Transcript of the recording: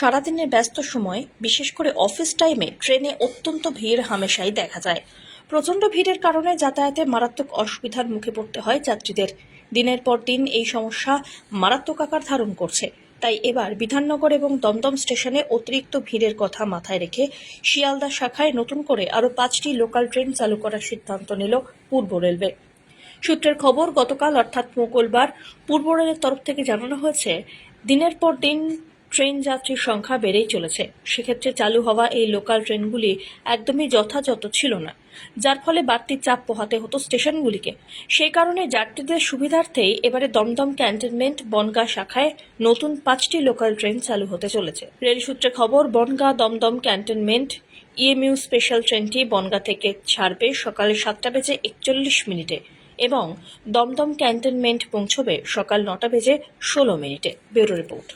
সারাদিনের ব্যস্ত সময়, বিশেষ করে অফিস টাইমে ট্রেনে অত্যন্ত ভিড় হামেশাই দেখা যায়। প্রচণ্ড ভিড়ের কারণে যাতায়াতে মারাত্মক অসুবিধার মুখে পড়তে হয় যাত্রীদের। দিনের পর দিন এই সমস্যা মারাত্মক আকার ধারণ করছে। তাই এবার বিধাননগর এবং দমদম স্টেশনে অতিরিক্ত ভিড়ের কথা মাথায় রেখে শিয়ালদা শাখায় নতুন করে আরও পাঁচটি লোকাল ট্রেন চালু করার সিদ্ধান্ত নিল পূর্ব রেলওয়ে। সূত্রের খবর, গতকাল অর্থাৎ মঙ্গলবার পূর্ব রেলের তরফ থেকে জানানো হয়েছে, দিনের পর দিন ট্রেন যাত্রীর সংখ্যা বেড়েই চলেছে। সেক্ষেত্রে চালু হওয়া এই লোকাল ট্রেনগুলি একদমই যথাযথ ছিল না, যার ফলে বাড়তি চাপ পোহাতে হতো স্টেশনগুলিকে। সেই কারণে যাত্রীদের সুবিধার্থেই এবারে দমদম ক্যান্টনমেন্ট বনগাঁ শাখায় নতুন পাঁচটি লোকাল ট্রেন চালু হতে চলেছে। রেল সূত্রে খবর, Bongaon Dum Dum cantonment EMU special ট্রেনটি বনগাঁ থেকে ছাড়বে সকালে সাতটা বেজে একচল্লিশ মিনিটে এবং দমদম ক্যান্টনমেন্ট পৌঁছবে সকাল নটা বেজে ষোলো মিনিটে। Bureau report.